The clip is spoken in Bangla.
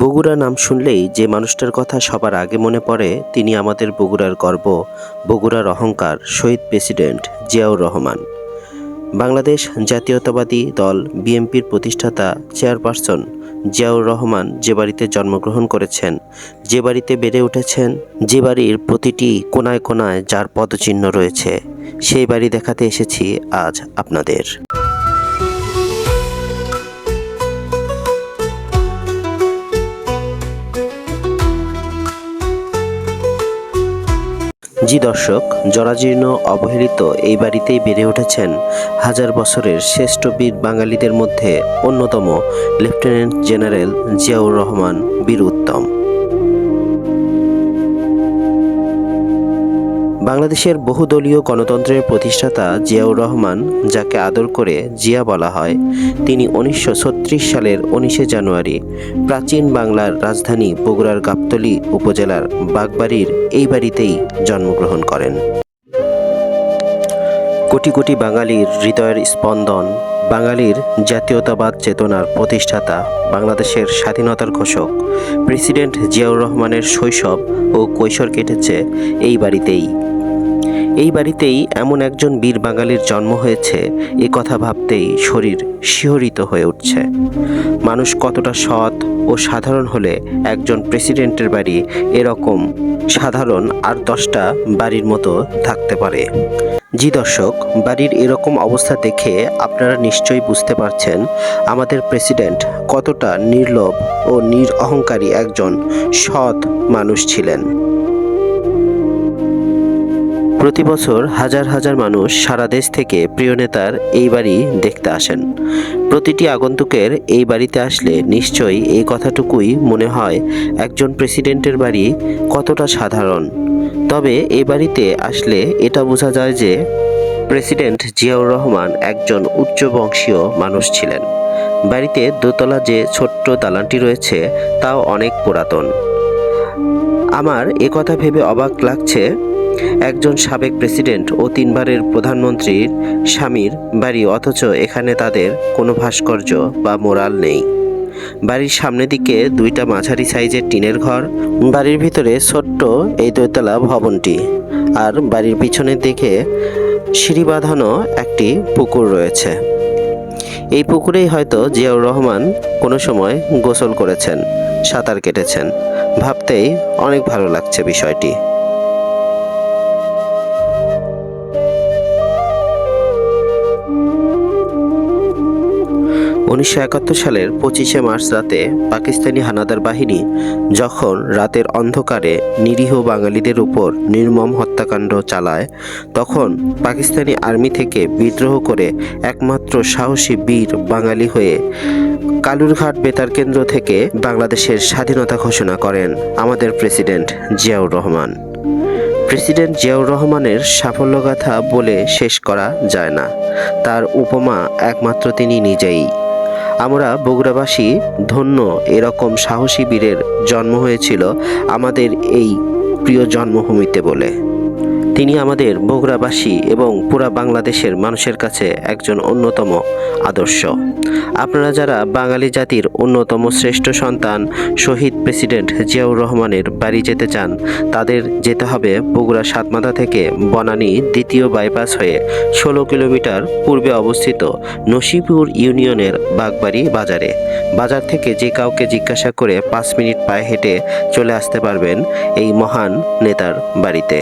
বগুড়া নাম শুনলেই যে মানুষটার কথা সবার আগে মনে পড়ে, তিনি আমাদের বগুড়ার গর্ব, বগুড়ার অহংকার, শহীদ প্রেসিডেন্ট জিয়াউর রহমান। বাংলাদেশ জাতীয়তাবাদী দল বিএনপির প্রতিষ্ঠাতা চেয়ারপারসন জিয়াউর রহমান যে বাড়িতে জন্মগ্রহণ করেছেন, যে বাড়িতে বেড়ে উঠেছেন, যে বাড়ির প্রতিটি কোনায় কোনায় যার পদচিহ্ন রয়েছে, সেই বাড়ি দেখাতে এসেছি আজ আপনাদের। জি দর্শক, জরাজীর্ণ, অবহেলিত এই বাড়িতেই বেড়ে উঠেছেন হাজার বছরের শ্রেষ্ঠ বীর বাঙালিদের মধ্যে অন্যতম লেফটেন্যান্ট জেনারেল জিয়াউর রহমান বীর উত্তম। বাংলাদেশের বহুদলীয় গণতন্ত্রের প্রতিষ্ঠাতা জিয়াউর রহমান, যাকে আদর করে জিয়া বলা হয়, তিনি উনিশশো ছত্রিশ সালের উনিশে জানুয়ারি প্রাচীন বাংলার রাজধানী বগুড়ার গাবতলী উপজেলার বাগবাড়ির এই বাড়িতেই জন্মগ্রহণ করেন। কোটি কোটি বাঙালির হৃদয়ের স্পন্দন, বাঙালির জাতীয়তাবাদ চেতনার প্রতিষ্ঠাতা, বাংলাদেশের স্বাধীনতার ঘোষক, প্রেসিডেন্ট জিয়াউর রহমানের শৈশব ও কৈশোর কেটেছে এই বাড়িতেই। এই বাড়িতেই এমন একজন বীর বাঙালির জন্ম হয়েছে। এ কথা ভাবতেই শরীর শিহরিত হয়ে উঠছে। মানুষ কতটা সৎ ও সাধারণ হলে একজন প্রেসিডেন্টের বাড়ি এরকম সাধারণ আর দশটা বাড়ির মতো থাকতে পারে। জি দর্শক, বাড়ির এরকম অবস্থা দেখে আপনারা নিশ্চয়ই বুঝতে পারছেন আমাদের প্রেসিডেন্ট কতটা নির্লোভ ও নির অহংকারী একজন সৎ মানুষ ছিলেন। প্রতি বছর হাজার হাজার মানুষ সারা দেশ থেকে প্রিয় নেতার এই বাড়ি দেখতে আসেন। প্রতিটি আগন্তুকের এই বাড়িতে আসলে নিশ্চয়ই এই কথাটুকুই মনে হয় একজন প্রেসিডেন্টের বাড়ি কতটা সাধারণ। তবে এই বাড়িতে আসলে এটা বোঝা যায় যে প্রেসিডেন্ট জিয়াউর রহমান একজন উচ্চবংশীয় মানুষ ছিলেন। বাড়িতে দোতলা যে ছোট্ট দালানটি রয়েছে, তাও অনেক পুরাতন। আমার কথা ভেবে অবাক লাগছে। একজন সাবেক প্রেসিডেন্ট ও তিনবারের প্রধানমন্ত্রীর স্বামীর বাড়ি, অথচ এখানে তাদের কোনো ভাস্কর্য বা মোরাল নেই। বাড়ির সামনের দিকে দুইটা মাঝারি সাইজের টিনের ঘর, বাড়ির ভিতরে ছোট্ট এই দোতলা ভবনটি, আর বাড়ির পিছনের দিকে সিঁড়ি বাঁধানো একটি পুকুর রয়েছে। এই পুকুরেই হয়তো জিয়াউর রহমান কোনো সময় গোসল করেছেন, সাঁতার কেটেছেন। ভাবতেই অনেক ভালো লাগছে বিষয়টি। উনিশশো একাত্তর সালের পঁচিশে মার্চ রাতে পাকিস্তানি হানাদার বাহিনী যখন রাতের অন্ধকারে নিরীহ বাঙালিদের উপর নির্মম হত্যাকাণ্ড চালায়, তখন পাকিস্তানি আর্মি থেকে বিদ্রোহ করে একমাত্র সাহসী বীর বাঙালি হয়ে কালুরঘাট বেতার কেন্দ্র থেকে বাংলাদেশের স্বাধীনতা ঘোষণা করেন আমাদের প্রেসিডেন্ট জিয়াউর রহমান। প্রেসিডেন্ট জিয়াউর রহমানের সাফল্যগাথা বলে শেষ করা যায় না। তার উপমা একমাত্র তিনি নিজেই। আমরা বগুড়াবাসী ধন্য এরকম সাহসী বীরের জন্ম হয়েছিল আমাদের এই প্রিয় জন্মভূমিতে বলে। তিনি আমাদের বগুড়াবাসী এবং পুরা বাংলাদেশের মানুষের কাছে একজন অন্যতম আদর্শ। আপনারা যারা বাঙালি জাতির অন্যতম শ্রেষ্ঠ সন্তান, শহীদ প্রেসিডেন্ট জিয়াউর রহমানের বাড়ি যেতে চান, তাদের যেতে হবে বগুড়া সাতমাথা থেকে বনানী দ্বিতীয় বাইপাস হয়ে ষোলো কিলোমিটার পূর্বে অবস্থিত নসিপুর ইউনিয়নের বাগবাড়ি বাজারে। বাজার থেকে যে কাউকে জিজ্ঞাসা করে পাঁচ মিনিট পায়ে হেঁটে চলে আসতে পারবেন এই মহান নেতার বাড়িতে।